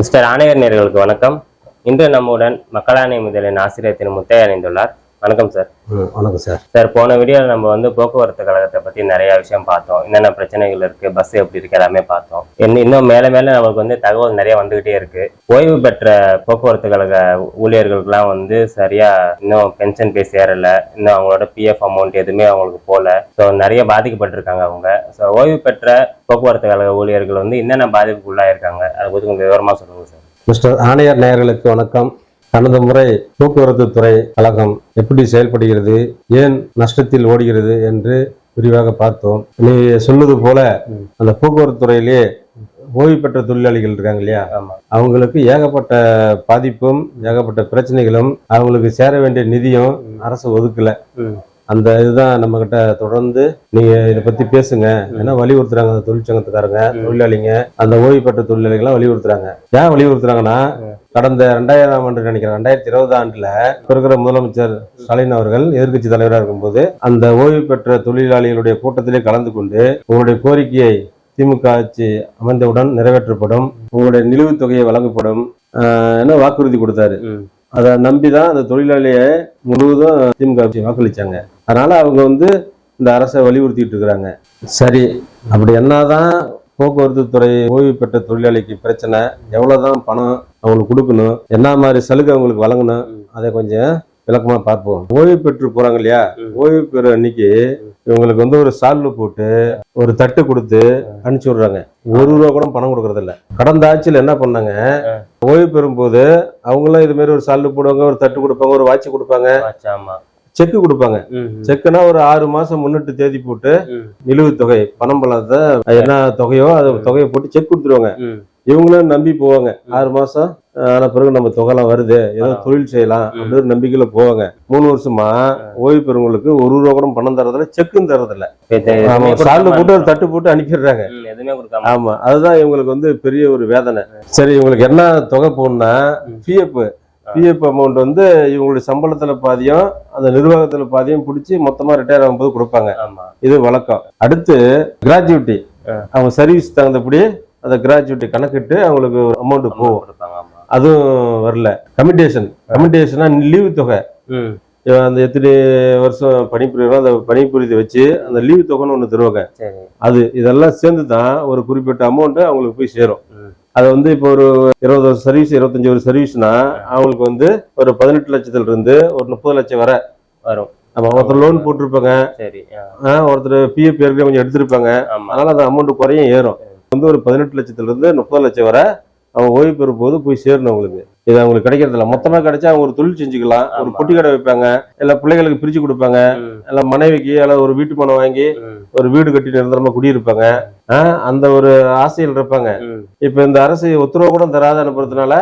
Mister ஆணையர் நேர்களுக்கு வணக்கம். இன்று நம்முடன் மக்களாணை முதலின் ஆசிரியர் திரு முத்தையா இணைந்துள்ளார் வணக்கம் சார். வணக்கம் சார். சார் போன வீடியோவில் நம்ம வந்து போக்குவரத்து கழகத்தை பற்றி நிறைய விஷயம் பார்த்தோம். என்னென்ன பிரச்சனைகள் இருக்கு பஸ் எப்படி இருக்கு எல்லாமே பார்த்தோம். இன்னும் இன்னும் மேலே மேலே நமக்கு வந்து தகவல் நிறைய வந்துகிட்டே இருக்கு. ஓய்வு பெற்ற போக்குவரத்து கழக ஊழியர்களுக்கெல்லாம் வந்து சரியா இன்னும் பென்ஷன் பே சேரல இன்னும் அவங்களோட பிஎஃப் அமௌண்ட் எதுவுமே அவங்களுக்கு போல. ஸோ நிறைய பாதிக்கப்பட்டிருக்காங்க அவங்க. ஸோ ஓய்வு பெற்ற போக்குவரத்து கழக ஊழியர்கள் வந்து என்னென்ன பாதிப்புக்கு உள்ளாயிருக்காங்க அதை பற்றி கொஞ்சம் விவரமா சொல்லுங்க சார். மிஸ்டர் ஆணையர் நேயர்களுக்கு வணக்கம். கடந்த முறை போக்குவரத்து துறை கழகம் எப்படி செயல்படுகிறது ஏன் நஷ்டத்தில் ஓடுகிறது என்று விரிவாக பார்த்தோம். நீ சொல்லுது போல அந்த போக்குவரத்து துறையிலே ஓய்வு பெற்ற தொழிலாளிகள் இருக்காங்க இல்லையா? அவங்களுக்கு ஏகப்பட்ட பாதிப்பும் ஏகப்பட்ட பிரச்சனைகளும் அவங்களுக்கு சேர வேண்டிய நிதியும் அரசு ஒதுக்கல. அந்த இதுதான் நம்ம கிட்ட தொடர்ந்து நீங்க இதை பத்தி பேசுங்க. ஏன்னா வலியுறுத்துறாங்க அந்த தொழிற்சங்கத்துக்காரங்க தொழிலாளிங்க. அந்த ஓய்வு பெற்ற தொழிலாளிகள்லாம் வலியுறுத்துறாங்க. ஏன் வலியுறுத்துறாங்கன்னா கடந்த ரெண்டாயிரம் ஆண்டு நினைக்கிறேன் ரெண்டாயிரத்தி இருபது ஆண்டுல இப்ப இருக்கிற முதலமைச்சர் ஸ்டாலின் அவர்கள் எதிர்க்கட்சி தலைவராக இருக்கும்போது அந்த ஓய்வு பெற்ற தொழிலாளிகளுடைய கூட்டத்திலே கலந்து கொண்டு உங்களுடைய கோரிக்கையை திமுக ஆட்சி அமைந்தவுடன் நிறைவேற்றப்படும் உங்களுடைய நிலுவைத் தொகையை வழங்கப்படும் என வாக்குறுதி கொடுத்தாரு. அதை நம்பிதான் அந்த தொழிலாளியை முழுவதும் திமுக ஆட்சி வாக்களிச்சாங்க. அதனால் அவங்க வந்து இந்த அரசை வலியுறுத்திட்டு இருக்கிறாங்க. சரி அப்படி என்னதான் போக்குவரத்து துறை ஓய்வு பெற்ற தொழிலாளிக்கு பிரச்சனை எவ்வளோதான் பணம் அவங்களுக்கு கொடுக்கணும் என்ன மாதிரி சலுகை அவங்களுக்கு வழங்கணும் அதை கொஞ்சம் விளக்கமாக பார்ப்போம். ஓய்வு பெற்று போகிறாங்க இல்லையா? ஓய்வு பெற அன்னைக்கு இவங்களுக்கு வந்து ஒரு சால்வு போட்டு ஒரு தட்டு கொடுத்து அனுப்பிச்சு விடுறாங்க. ஒரு ரூபா கூட பணம் கொடுக்கறதில்ல கடந்த ஆட்சியில் என்ன பண்ணாங்க? ஓய்வு பெறும்போது அவங்களாம் இது மாதிரி ஒரு சால்வு போடுவாங்க ஒரு தட்டு கொடுப்பாங்க ஒரு வாட்ச் கொடுப்பாங்க. செக்கு கொடுப்பாங்க. செக்குனா ஒரு ஆறு மாசம் முன்னிட்டு தேதி போட்டு ம். நிலுவைத் தொகை பணம் பணத்தை என்ன தொகையோ அது தொகையை போட்டு செக் கொடுத்துருவாங்க. இவங்களும் நம்பி போவாங்க. ஆறு மாசம் ஆன பிறகு நம்ம தொகைலாம் வருது. ஏதோ. தொழில் செய்யலாம் அப்படின்னு நம்பிக்கையில போவாங்க. மூணு வருஷமா ஓய்வு பெறுவங்களுக்கு ஒரு ரூபா கூட பணம் தரதில்ல செக்கும் தரதில்ல. கொடுக்காம போட்டு ஒரு தட்டு போட்டு அனுப்பிடுறாங்க. ஆமா அதுதான் இவங்களுக்கு வந்து பெரிய ஒரு வேதனை. சரி இவங்களுக்கு என்ன தொகை போகணும்னா பிஎஃப் பிஎஃப் அமௌண்ட் வந்து இவங்களுடைய சம்பளத்துல பாதியும் அந்த நிர்வாகத்துல பாதியும் பிடிச்சி மொத்தமா ரிட்டையர் ஆகும்போது கொடுப்பாங்க. ஆமா. இது வழக்கம். அடுத்து கிராஜுவிட்டி. அவங்க சர்வீஸ் தகுந்தபடி அந்த கிராஜுவிட்டி கணக்கிட்டு அவங்களுக்கு அமௌண்ட் போகும். அதுவும் வரல. கமிட்டேஷன் கமிட்டேஷனா லீவு தொகை. அந்த எத்தனை வருஷம் பணிபுரியும் அந்த பணிபுரிதை வச்சு அந்த லீவு தொகைன்னு ஒன்று தருவாங்க. அது இதெல்லாம் சேர்ந்து தான் ஒரு குறிப்பிட்ட அமௌண்ட் அவங்களுக்கு போய் சேரும். அது வந்து இப்போ ஒரு இருபது வருஷம் சர்வீஸ் இருபத்தஞ்சு ஒரு சர்வீஸ்னா அவங்களுக்கு வந்து ஒரு பதினெட்டு லட்சத்துல இருந்து ஒரு முப்பது லட்சம் வரை வரும். நம்ம ஒருத்தர் லோன் போட்டிருப்பாங்க. சரி ஒருத்தர் பிஎஃப் ஏற்கனவே கொஞ்சம் எடுத்திருப்பாங்க. ஆமா. அதனால அந்த அமௌண்ட் குறையும் ஏறும். வந்து ஒரு பதினெட்டு லட்சத்துல இருந்து முப்பது லட்சம் வரை அவங்க ஓய்வு பெறும் போது போய் சேரணும் அவங்களுக்கு. இது அவங்களுக்கு கிடைக்கிறது இல்ல. மொத்தமா கிடைச்சா அவங்க ஒரு தொழில் செஞ்சுக்கலாம். ஒரு ஆமா. பொட்டி கடை வைப்பாங்க. இல்ல பிள்ளைகளுக்கு பிரிச்சு கொடுப்பாங்க. இல்ல மனைவிக்கு இல்ல ஒரு வீட்டு பணம் வாங்கி ஒரு வீடு கட்டி நிரந்தரமா குடியிருப்பாங்க. அந்த ஒரு ஆசையில் இருப்பாங்க. இப்ப இந்த அரசு உத்தரவு கூட தராத அனுப்புறதுனால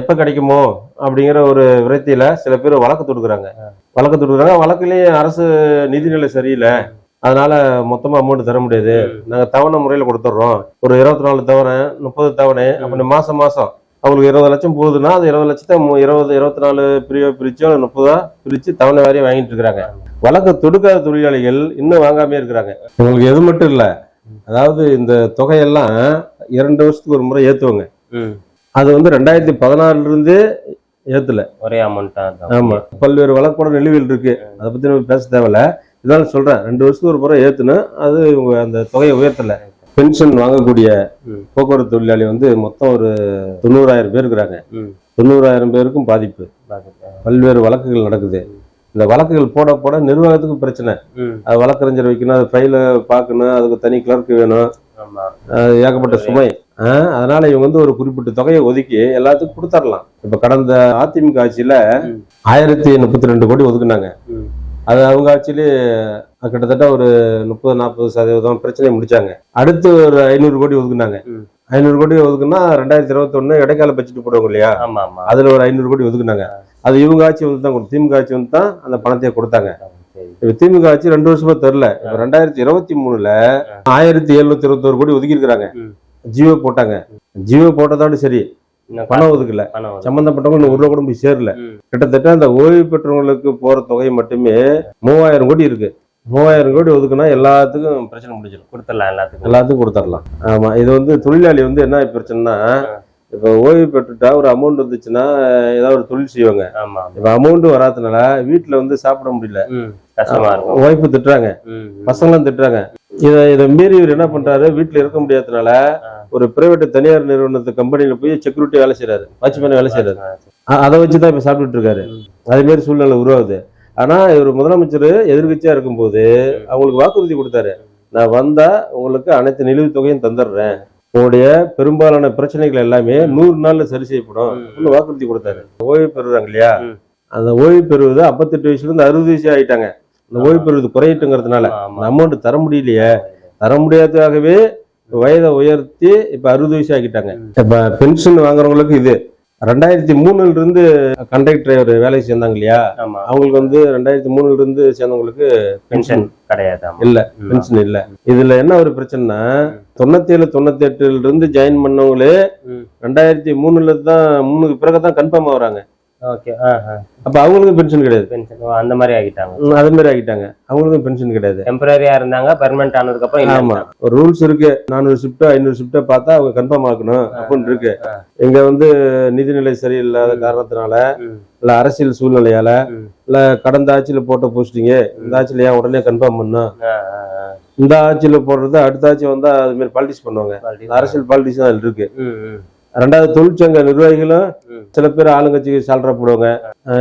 எப்ப கிடைக்குமோ அப்படிங்கிற ஒரு விரக்தியில சில பேர் வழக்கு தொடுக்குறாங்க. வழக்கு தொடுக்குறாங்க. வழக்குலயும் அரசு நிதிநிலை சரியில்லை. அதனால மொத்தமா அமௌண்ட் தர முடியாது. நாங்க தவணை முறையில கொடுத்துட்றோம். ஒரு இருபத்தி நாலு தவணை முப்பது தவணை அப்படி மாசம் மாசம். அவங்களுக்கு இருபது லட்சம் போகுதுன்னா அது இருபது லட்சத்தை இருபது இருபத்தி நாலு பிரிவா பிரிச்சோ முப்பதா பிரிச்சு தவணை வாரியம் வாங்கிட்டு இருக்கிறாங்க வழக்கு தொடுக்காத தொழிலாளிகள் இன்னும் வாங்காமே இருக்கிறாங்க. உங்களுக்கு எது மட்டும் இல்ல. அதாவது இந்த தொகையெல்லாம் இரண்டு வருஷத்துக்கு ஒரு முறை ஏத்துவாங்க. ம். அது வந்து ரெண்டாயிரத்தி பதினாறுல இருந்தே ஏத்துல. ஒரே அமௌண்ட் தான். ஆமா. பல்வேறு வழக்கோட நிலுவையில் இருக்கு. அதை பத்தி நம்ம பேச தேவையில்ல. இதனால சொல்றேன். ரெண்டு வருஷத்துக்கு ஒரு முறை ஏத்துனா அது இவங்க அந்த தொகையை உயர்த்தல. பென்ஷன் வாங்கக்கூடிய. போக்குவரத்து தொழிலாளி வந்து மொத்தம் ஒரு தொண்ணூறாயிரம் பேர் இருக்கிறாங்க. தொண்ணூறாயிரம் பேருக்கும் பாதிப்பு. பல்வேறு வழக்குகள் நடக்குது. இந்த வழக்குகள் போட போட நிர்வாகத்துக்கும் பிரச்சனை. அது வழக்கறிஞர் வைக்கணும் அது ஃபைல பார்க்கணும் அதுக்கு தனி கிளர்க் வேணும். ஏகப்பட்ட சுமை. அதனால இவங்க வந்து ஒரு குறிப்பிட்ட தொகையை ஒதுக்கி எல்லாத்துக்கும் கொடுத்துடலாம் இப்ப கடந்த அதிமுக ஆட்சியில. ஆயிரத்தி முப்பத்தி ரெண்டு கோடி ஒதுக்குனாங்க. அது அவங்க ஆட்சியிலே கிட்டத்தட்ட ஒரு முப்பது நாற்பது சதவீதம் பிரச்சனையை முடிச்சாங்க. அடுத்து ஒரு ஐநூறு கோடி ஒதுக்குனாங்க. ஐநூறு கோடி ஒதுக்குனா ரெண்டாயிரத்தி இருபத்தி இடைக்கால பட்ஜெட் போடுவாங்க இல்லையா? அதுல ஒரு ஐநூறு கோடி ஒதுக்குனாங்க. அது இவங்க ஆட்சி வந்து தான் திமுக ஆட்சி வந்து தான் அந்த பணத்தை கொடுத்தாங்க. இப்ப திமுக ஆட்சி ரெண்டு வருஷமா தெரில இப்ப ரெண்டாயிரத்தி இருபத்தி மூணுல ஆயிரத்தி எழுநூத்தி இருபத்தோரு கோடி ஒதுக்கி இருக்காங்க ம். ஜியோ போட்டாங்க. ஜியோ போட்டதோட சரி. பணம் ஒதுக்கல. சம்பந்தப்பட்டவங்க ஒரு ரூபா கூட போய் சேரல. கிட்டத்தட்ட அந்த ஓய்வு பெற்றவங்களுக்கு போற தொகை மட்டுமே மூவாயிரம் கோடி இருக்கு. மூவாயிரம் கோடி ஒதுக்குனா எல்லாத்துக்கும் பிரச்சனை முடிஞ்சிடும். கொடுத்துடலாம் எல்லாத்துக்கும். எல்லாத்துக்கும் கொடுத்துடலாம். ஆமா இது வந்து தொழிலாளி வந்து என்ன பிரச்சனைனா இப்ப ஓய்வு பெற்றுட்டா ஒரு அமௌண்ட் வந்துச்சுன்னா ஏதாவது ஒரு தொழில் செய்வாங்க. ஆமா இப்ப அமௌண்ட் வராதனால வீட்டுல வந்து சாப்பிட முடியல. ஒய்ஃபு திட்டுறாங்க. பசங்களும் திட்டுறாங்க. இதை இதை மீறி இவர் என்ன பண்றாரு? வீட்டுல இருக்க முடியாதனால. ஒரு பிரைவேட் தனியார் நிறுவனத்து கம்பெனில போய் செக்யூரிட்டி வேலை செய்யறாரு வாட்ச்மேன் வேலை செய்யறாரு அதை வச்சுதான் இப்ப சாப்பிட்டுட்டு இருக்காரு. அதே மாதிரி சூழ்நிலை உருவாகுது. ஆனா இவர் முதலமைச்சர் எதிர்கட்சியா இருக்கும்போது அவங்களுக்கு வாக்குறுதி கொடுத்தாரு. நான் வந்தா உங்களுக்கு அனைத்து நிலுவைத் தொகையும் தந்துடுறேன். உங்களுடைய பெரும்பாலான பிரச்சனைகள் எல்லாமே நூறு நாள்ல சரி செய்யப்படும். வாக்குறுதி கொடுத்தாரு. ஓய்வு பெறுறாங்க இல்லையா. அந்த ஓய்வு பெறுவது ஐம்பத்தெட்டு வயசுல இருந்து அறுபது வயசு ஆயிட்டாங்க. இந்த ஓய்வு பெறுவது குறையட்டுங்கிறதுனால. அந்த அமௌண்ட் தர முடியலையே. தர முடியாததாகவே வயதை உயர்த்தி இப்ப அறுபது வயசு ஆக்கிட்டாங்க. இப்ப பென்ஷன் வாங்குறவங்களுக்கு இது. ரெண்டாயிரத்தி மூணுல இருந்து கண்டக்டர் டிரைவர் வேலைக்கு சேர்ந்தாங்க இல்லையா அவங்களுக்கு வந்து ரெண்டாயிரத்தி மூணுல இருந்து சேர்ந்தவங்களுக்கு பென்ஷன் கிடையாது. இல்ல. பென்ஷன் இல்ல இதுல என்ன ஒரு பிரச்சனைனா தொண்ணூத்தி ஏழு தொண்ணூத்தி எட்டுல இருந்து ஜாயின் பண்ணவங்களே. ரெண்டாயிரத்தி மூணுல தான் மூணுக்கு பிறகு தான் கன்ஃபார்ம் ஆகுறாங்க ஓகே அப்ப அவங்களுக்கும் பென்ஷன் கிடையாது. பென்ஷன் அந்த மாதிரி ஆகிட்டாங்க. அது மாதிரி ஆகிட்டாங்க. அவங்களுக்கும் பென்ஷன் கிடையாது. டெம்பரரியா இருந்தாங்க பெர்மனன்ட் ஆனதுக்கு அப்புறம் இல்ல. ஆமா. ஒரு ரூல்ஸ் இருக்கு. நானூறு ஷிஃப்ட் ஐநூறு ஷிஃப்ட்டை பார்த்தா அவங்க கன்ஃபார்ம் ஆக்கணும் அப்படின்னு இருக்கு. இங்க வந்து நிதிநிலை சரியில்லாத காரணத்தினால இல்ல அரசியல் சூழ்நிலையால. இல்ல கடந்த ஆட்சியில போட்ட போஸ்டிங்க இந்த ஆட்சியில ஏன் உடனே கன்ஃபார்ம் பண்ணும். இந்த ஆட்சியில போடுறது அடுத்த ஆட்சி வந்தா அது மாதிரி பாலிடிக்ஸ் பண்ணுவாங்க. அரசியல் பாலிடிக்ஸ் தான் இருக்கு. ரெண்டாவது தொழிற்சங்க நிர்வாகிகளும். சில பேர் ஆளுங்கட்சிக்கு சால்ரா போடுவாங்க.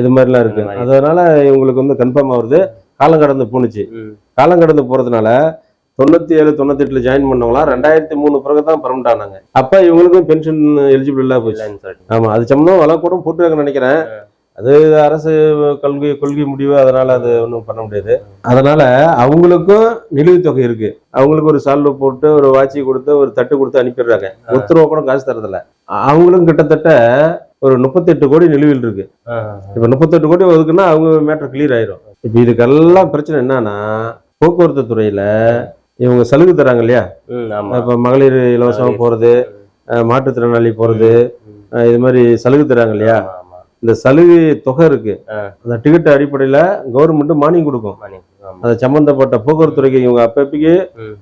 இது மாதிரிலாம் இருக்கு. அதனால இவங்களுக்கு வந்து கன்ஃபார்ம் ஆகுறது காலம் கடந்து போணுச்சு. காலம் கடந்து போறதுனால தொண்ணூத்தி ஏழு தொண்ணூத்தி எட்டுல ஜாயின் பண்ணவங்களாம் ரெண்டாயிரத்தி மூணு பிறகு தான் பர்மனண்ட் ஆனாங்க. அப்ப இவங்களுக்கும் பென்ஷன் எலிஜிபிள் இல்ல போச்சு. ஆமா அது சம்பந்தம் வள கூட போட்டுருக்காங்கன்னு நினைக்கிறேன். அது அரசு கொள்கை கொள்கை முடிவு அதனால அது ஒன்றும் பண்ண முடியாது. அதனால அவங்களுக்கும் நிலுவைத் தொகை இருக்கு. அவங்களுக்கு ஒரு சால்வை போட்டு ஒரு வாட்சி கொடுத்து ஒரு தட்டு கொடுத்து அனுப்பிடுறாங்க. ஒருத்தர் ரூபா கூட காசு தரதில்ல. அவங்களும் கிட்டத்தட்ட ஒரு முப்பத்தெட்டு கோடி நிலுவையில் இருக்கு இப்ப முப்பத்தெட்டு கோடி ஒதுக்குன்னா அவங்க மேட்டர் கிளியர் ஆயிரும் இப்ப இதுக்கெல்லாம் பிரச்சனை என்னன்னா போக்குவரத்து துறையில இவங்க சலுகை தராங்க இல்லையா. இப்ப மகளிர் இலவசமா. போறது மாற்றுத்திறனாளி போறது இது மாதிரி சலுகை தராங்க இல்லையா. இந்த சலுகை தொகை இருக்கு. அந்த டிக்கெட் அடிப்படையில கவர்மெண்ட் மானியம் கொடுக்கும். அது சம்பந்தப்பட்ட போக்குவரத்து துறைக்கு இவங்க அப்பப்பக்கு.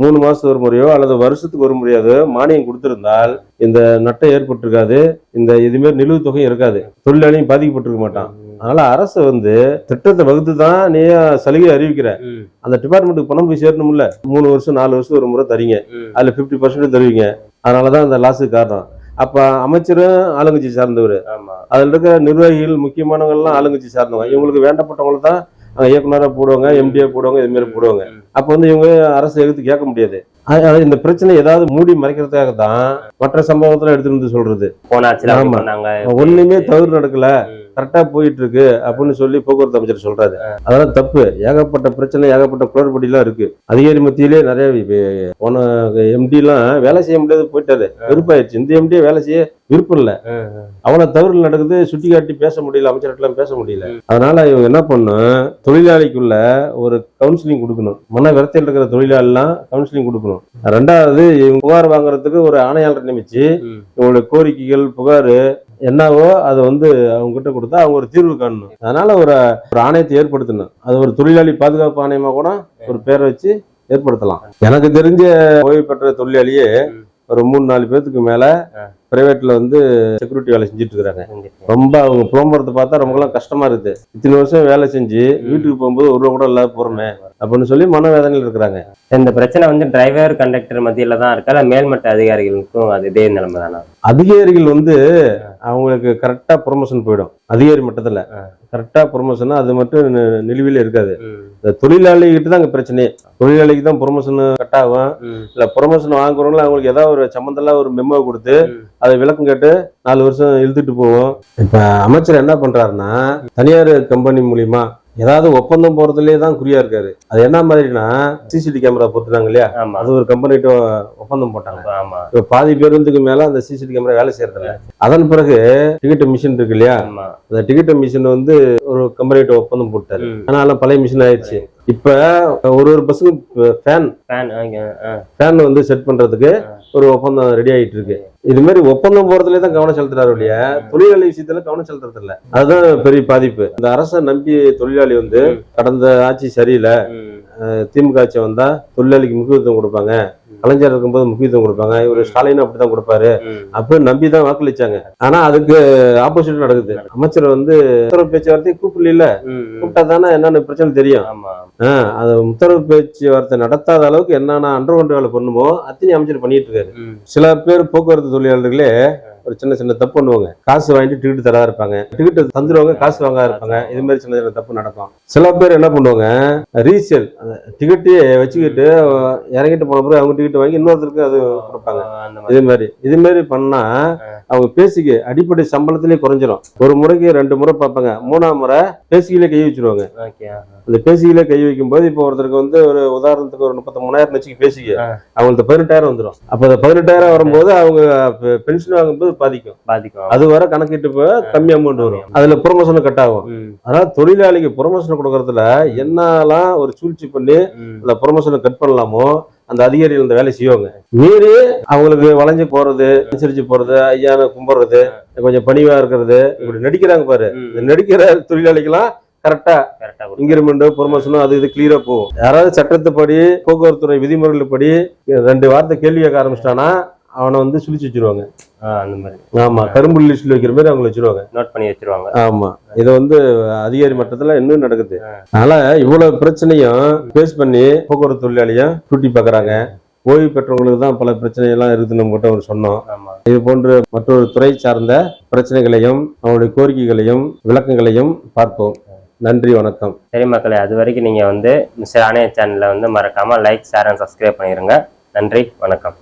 மூணு மாசத்துக்கு ஒரு முறையோ அல்லது வருஷத்துக்கு ஒரு முறையாவது மானியம் கொடுத்திருந்தால் இந்த நட்டம் ஏற்பட்டிருக்காது இந்த இதுமாரி நிலுவைத் தொகையும் இருக்காது. தொழிலாளியும் பாதிக்கப்பட்டிருக்க மாட்டான். அதனால அரசு வந்து திட்டத்தை வகுத்து தான் நீ சலுகை அறிவிக்கிற. அந்த டிபார்ட்மெண்ட்டுக்கு பணம் போய் சேரணும்ல. மூணு வருஷம் நாலு வருஷம் ஒரு முறை தரீங்க. அதுல பிப்டி பர்சன்ட் தருவீங்க. அதனாலதான் அந்த லாஸுக்கு காரணம். அப்ப அமைச்சரும் ஆளுங்கட்சி சார்ந்தவர். அதுல இருக்கிற நிர்வாகிகள் முக்கியமானவங்கலாம் ஆளுங்கட்சி சார்ந்தவங்க. இவங்களுக்கு வேண்டப்பட்டவங்க தான் இயக்குனராக போடுவாங்க எம்டிஆ போடுவாங்க இது மாதிரி போடுவாங்க. அப்ப வந்து இவங்க அரசு எடுத்து கேட்க முடியாது. அது- அது இந்த பிரச்சனை ஏதாவது மூடி மறைக்கிறதுக்காக தான் மற்ற சம்பவத்துல எடுத்துட்டு வந்து சொல்றது. ஒண்ணுமே தவறு நடக்கல. கரெக்டா போயிட்டு இருக்கு அப்படின்னு சொல்லி போக்குவரத்து அமைச்சர் சொல்றாரு. அதெல்லாம் தப்பு. ஏகப்பட்ட பிரச்சனை ஏகப்பட்ட குளறுபடி எல்லாம் இருக்கு. அதிகாரி மத்தியிலே நிறைய போன எம்டி எல்லாம் வேலை செய்ய முடியாது போயிட்டாரு. வெறுப்பாயிருச்சு. இந்த எம்டியே வேலை செய்ய விருப்பம் இல்ல. அவ்வளவு தவறு நடக்குது சுட்டி காட்டி பேச முடியல அமைச்சர்கிட்ட பேச முடியல. அதனால இவங்க என்ன பண்ணும் தொழிலாளிக்குள்ள ஒரு கவுன்சிலிங் கொடுக்கணும். மன விரத்தையில் இருக்கிற தொழிலாளிலாம் கவுன்சிலிங் கொடுக்கணும். ரெண்டாவது இவங்க புகார் வாங்குறதுக்கு ஒரு ஆணையாளர் நியமிச்சு. இவங்களுடைய கோரிக்கைகள் புகார் என்னவோ அதை வந்து அவங்க கிட்ட கொடுத்தா அவங்க ஒரு தீர்வு காணணும் அதனால ஒரு ஒரு ஆணையத்தை ஏற்படுத்தணும் அது ஒரு தொழிலாளி பாதுகாப்பு ஆணையமா கூட ஒரு பேரை வச்சு ஏற்படுத்தலாம் எனக்கு தெரிஞ்ச ஓய்வு பெற்ற தொழிலாளியே. ஒரு மூணு நாலு பேர்த்துக்கு மேல. பிரைவேட்ல வந்து செக்யூரிட்டி வேலை செஞ்சுட்டு இருக்காங்க செஞ்சுட்டு. ரொம்ப அவங்க புலம்புறத பார்த்தா ரொம்பலாம் கஷ்டமா இருக்குது இத்தனை வருஷம் வேலை செஞ்சு வீட்டுக்கு போகும்போது ஒரு ரூபா கூட இல்லாத போறோமே அப்படின்னு சொல்லி மனவேதனையில் இருக்கிறாங்க. இந்த பிரச்சனை வந்து டிரைவர் கண்டக்டர் மத்தியில தான் இருக்கா. மேல்மட்ட அதிகாரிகளுக்கும் அது இதே நிலைமை தானா? அதிகாரிகள் வந்து அவங்களுக்கு கரெக்டா ப்ரொமோஷன் போயிடும். அதிகாரி மட்டத்துல. கரெக்டா ப்ரொமோஷன் அது மட்டும் நிலுவையில இருக்காது. இந்த தொழிலாளி கிட்ட தான் அங்க பிரச்சனையே. தொழிலாளிக்கு தான் ப்ரொமோஷன் கட் ஆகும். இல்ல ப்ரொமோஷன் வாங்குறவங்களும் அவங்களுக்கு ஏதாவது ஒரு சம்மந்தம் ஒரு மெமோ கொடுத்து. அதை விளக்கம் கேட்டு நாலு வருஷம் இழுத்துட்டு போவோம். இப்ப அமைச்சர் என்ன பண்றாருன்னா தனியார் கம்பெனி மூலியமா ஏதாவது ஒப்பந்தம் போறதுலயே தான் குறியா இருக்காரு. அது என்ன மாதிரினா சிசிடி கேமரா போட்டுறாங்க இல்லையா? அது ஒரு கம்பெனிட்ட ஒப்பந்தம் போட்டாங்க. ஆமா இப்ப பாதி பேருந்துக்கு மேல அந்த சிசிடி கேமரா வேலை செய்யறதில்ல. அதன் பிறகு டிக்கெட் மிஷின் இருக்கு இல்லையா? ஆமா. அந்த டிக்கெட் மிஷின் வந்து ஒரு கம்பெனிட்ட ஒப்பந்தம் போட்டாரு. அதெல்லாம் பழைய மிஷின் ஆயிடுச்சு. இப்ப ஒரு ஒரு பஸ்ஸுக்கு ஃபேன் ஃபேன் வந்து செட் பண்றதுக்கு. ஒரு ஒப்பந்தம் ரெடி ஆயிட்டு இருக்கு இது மாதிரி ஒப்பந்தம் போறதுல தான் கவனம் செலுத்துறாரு ஒழிய தொழிலாளி விஷயத்துல கவனம் செலுத்துறது இல்ல அதுதான் பெரிய பாதிப்பு. இந்த அரசை நம்பி தொழிலாளி வந்து. கடந்த ஆட்சி சரியில்லை. திமுக ஆட்சி வந்தா தொழிலாளிக்கு முக்கியத்துவம் கொடுப்பாங்க. கலைஞர் இருக்கும்போது முக்கியத்துவம் கொடுப்பாங்க. இவர் ஸ்டாலினும் அப்படிதான் கொடுப்பாரு. அப்படின்னு நம்பி தான் வாக்களிச்சாங்க. ஆனா அதுக்கு ஆப்போசிட் நடக்குது. அமைச்சர் வந்து உத்தரவு பேச்சுவார்த்தை கூப்பிடல. கூப்பிட்டா தானே என்னென்ன பிரச்சனை தெரியும். அது உத்தரவு பேச்சுவார்த்தை நடத்தாத அளவுக்கு என்னென்ன அண்டர்கிரவுண்ட் வேலை பண்ணுமோ அத்தனை அமைச்சர் பண்ணிட்டு இருக்காரு. சில பேர் போக்குவரத்து தொழிலாளர்களே ஒரு சின்ன சின்ன தப்பு பண்ணுவாங்க. காசு வாங்கிட்டு டிக்கெட் தராத இருப்பாங்க. டிக்கெட் தந்துருவாங்க காசு வாங்காத இருப்பாங்க. இது மாதிரி சின்ன சின்ன தப்பு நடக்கும். சில பேர் என்ன பண்ணுவாங்க ரீசேல் டிக்கெட்டையே வச்சுக்கிட்டு இறங்கிட்டு போன பிறகு அவங்க டிக்கெட் வாங்கி இன்னொருத்தருக்கு அது கொடுப்பாங்க. இது மாதிரி. இது மாதிரி பண்ணா அவங்க பேசிக்கு அடிப்படை சம்பளத்திலே குறைஞ்சிரும். ஒரு முறைக்கு ரெண்டு முறை பார்ப்பாங்க. மூணாம் முறை பேசிக்கிலே கை வச்சிருவாங்க. ஓகே அந்த பேசிக்கிலே கை வைக்கும் போது இப்போ ஒருத்தருக்கு வந்து ஒரு உதாரணத்துக்கு ஒரு முப்பத்தி மூணாயிரம் வச்சுக்க பேசிக்க. அவங்களுக்கு பதினெட்டாயிரம் வந்துடும் அப்போ அந்த பதினெட்டாயிரம் வரும்போது அவங்க பென்ஷன் வாங்கும்போது பாதிக்கும். பாதிக்கும். அது வர கணக்கிட்டு போய் கம்மி அமௌண்ட் வரும். அதுல ப்ரொமோஷன் கட் ஆகும். அதாவது தொழிலாளிக்கு ப்ரொமோஷன் கொடுக்கறதுல என்னெல்லாம் ஒரு சூழ்ச்சி பண்ணி. அந்த ப்ரொமோஷனை கட் பண்ணலாமோ அந்த அதிகாரிகள் இந்த வேலையை செய்வாங்க. மீறி அவங்களுக்கு வளைஞ்சு போறது அனுசரிச்சு போறது ஐயானை கும்பிடுறது கொஞ்சம் பணிவா இருக்கிறது இப்படி நடிக்கிறாங்க பாரு. நடிக்கிற தொழிலாளிக்கெல்லாம் கரெக்டா. இன்கிரிமெண்ட் ப்ரொமோஷனும் அது இது கிளியரா போகும். யாராவது சட்டத்துப்படி போக்குவரத்து துறை விதிமுறைகள் படி ரெண்டு வார்த்தை கேள்வி கேட்க ஆரம்பிச்சிட்டானா அவனை வந்து சுழிச்சு வச்சிருவாங்க. அந்த மாதிரி. ஆமா கரும்பு லிஸ்ட்ல வைக்கிற மாதிரி அவங்க வச்சிருவாங்க. நோட் பண்ணி வச்சிருவாங்க. ஆமா. இது வந்து அதிகாரி மட்டத்துல இன்னும் நடக்குது. அதனால இவ்வளவு பிரச்சனையும் ஃபேஸ் பண்ணி போக்குவரத்து தொழிலாளியும் டூட்டி பாக்குறாங்க ஓய்வு பெற்றவங்களுக்கு தான் பல பிரச்சனைகள்லாம் இருக்குதுன்னு நம்ம கிட்ட ஒரு சொன்னோம் இது போன்று மற்றொரு துறை சார்ந்த பிரச்சனைகளையும் அவங்களுடைய கோரிக்கைகளையும் விளக்கங்களையும் பார்ப்போம். நன்றி வணக்கம். சரி மக்களே அது வரைக்கும் நீங்க வந்து மிஸ்டர் ஆணைய சேனல்ல வந்து மறக்காம லைக் ஷேர் அண்ட் சப்ஸ்கிரைப் பண்ணிருங்க. நன்றி வணக்கம்.